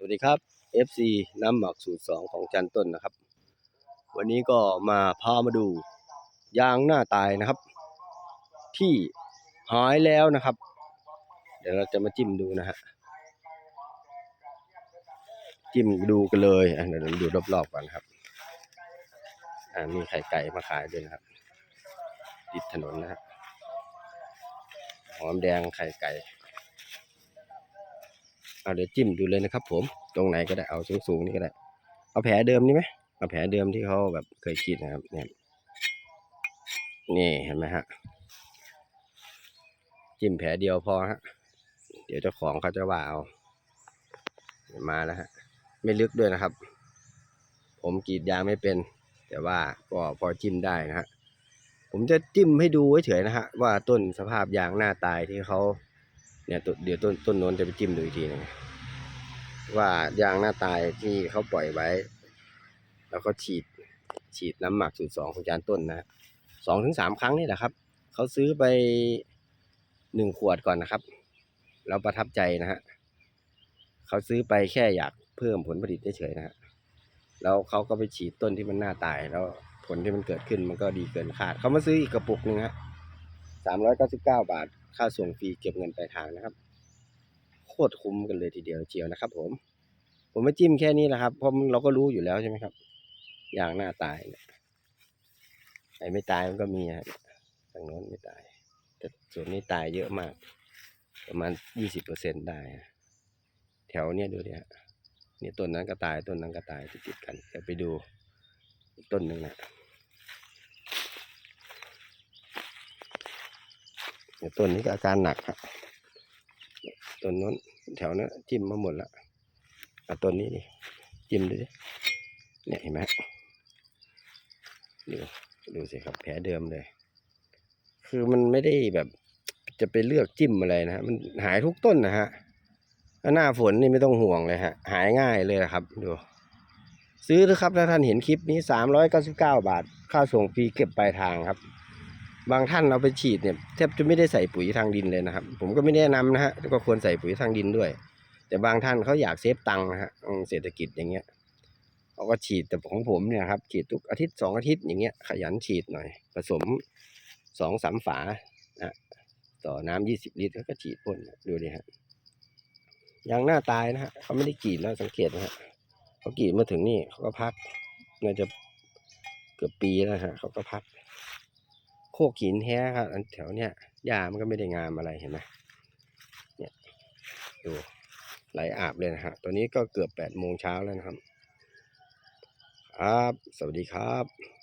สวัสดีครับ FC น้ำหมักสูตรสองของจันต้นนะครับ วันนี้ก็มาพามาดูยางหน้าตายนะครับ ที่หายแล้วนะครับ เดี๋ยวเราจะมาจิ้มดูนะฮะจิ้มดูกันเลยเดี๋ยวเราดูรอบๆก่อนครับอ่ามีไข่ไก่มาขายด้วยนะครับติดถนนนะฮะหอมแดงไข่ไก่ เอาเดี๋ยวจิ้มดูเลยนะครับ ผมตรงไหนก็ได้เอาสูงๆนี่ก็ได้ เอาแผลเดิมนี่ไหมเอาแผลเดิมที่เขาแบบเคยขีดนะครับเนี่ยนี่เห็นไหมฮะจิ้มแผลเดียวพอฮะเดี๋ยวเจ้าของเขาจะว่าเอามาแล้วฮะ ไม่ลึกด้วยนะครับ ผมกรีดยางไม่เป็น แต่ว่าก็พอจิ้มได้นะฮะผมจะจิ้มให้ดูเฉยๆนะฮะว่าต้นสภาพยางหน้าตายที่เขาเนี่ยเดี๋ยวต้นต้นนนจะไปจิ้มดูอีกทีนึง ว่ายางหน้าตายที่เขาปล่อยไว้ แล้วก็ฉีดฉีดน้ำหมักสูตรสองของจานต้นนะสองถึงสามครั้งนี่แหละครับ เขาซื้อไปหนึ่งขวดก่อนนะครับ แล้วประทับใจนะฮะเขาซื้อไปแค่อยากเพิ่มผลผลิตเฉยๆนะฮะแล้วเขาก็ไปฉีดต้นที่มันหน้าตายแล้วผลที่มันเกิดขึ้นมันก็ดีเกินคาด เขามาซื้ออีกกระปุกหนึ่งฮะสามร้อยเก้าสิบเก้าบาท ค่าส่งฟรีเก็บเงินปลายทางนะครับ ตรคุ้มกันเลยทีเดียวเชียวนะครับ ผม ผมไม่จิ้มแค่นี้แหละครับเพราะเราก็รู้อยู่แล้วใช่ไหมครับ อย่างหน้าตายเนี่ยไอ้ไม่ตายมันก็มีฮะทางโน้นไม่ตาย แต่ส่วนนี้ตายเยอะมาก ประมาณยี่สิบเปอร์เซ็นได้แถวเนี้ยดูดิฮะเนี่ยต้นนั้นก็ตายต้นนั้นก็ตายติดๆกันเดี๋ยวไปดูอีกต้นหนึ่งนะเนี่ยต้นนี้ก็อาการหนักครับ ต้นนู้นแถวนั้นจิ้มมาหมดละเอาต้นนี้ดิจิ้มดูดิเนี่ยเห็นไหมดูดูสิครับแผลเดิมเลย คือมันไม่ได้แบบจะไปเลือกจิ้มอะไรนะฮะมันหายทุกต้นนะฮะแล้วหน้าฝนนี่ไม่ต้องห่วงเลยฮะ หายง่ายเลยนะครับดูซื้อเถอะครับถ้าท่านเห็นคลิปนี้สามร้อยเก้าสิบเก้าบาท ค่าส่งฟรีเก็บปลายทางครับ บางท่านเอาไปฉีดเนี่ยแทบจะไม่ได้ใส่ปุ๋ยทางดินเลยนะครับ ผมก็ไม่แนะนำนะฮะก็ควรใส่ปุ๋ยทางดินด้วย แต่บางท่านเขาอยากเซฟตังค์นะฮะเศรษฐกิจอย่างเงี้ยเขาก็ฉีดแต่ของผมเนี่ยครับฉีดทุกอาทิตย์สองอาทิตย์อย่างเงี้ยขยันฉีดหน่อย ผสมสองสามฝานะต่อน้ำยี่สิบลิตรแล้วก็ฉีดพ่นดูดิฮะยางหน้าตายนะฮะเขาไม่ได้กรีดแล้วสังเกตนะฮะเขากรีดมาถึงนี่เขาก็พักน่าจะเกือบปีแล้วฮะเขาก็พัก คกหินแท้ครับอันแถวเนี้ยหญ้ามันก็ไม่ได้งามอะไรเห็นไหมเนี่ยดูไหลอาบเลยนะฮะตอนนี้ก็เกือบแปดโมงเช้าแล้วนะครับ ครับ สวัสดีครับ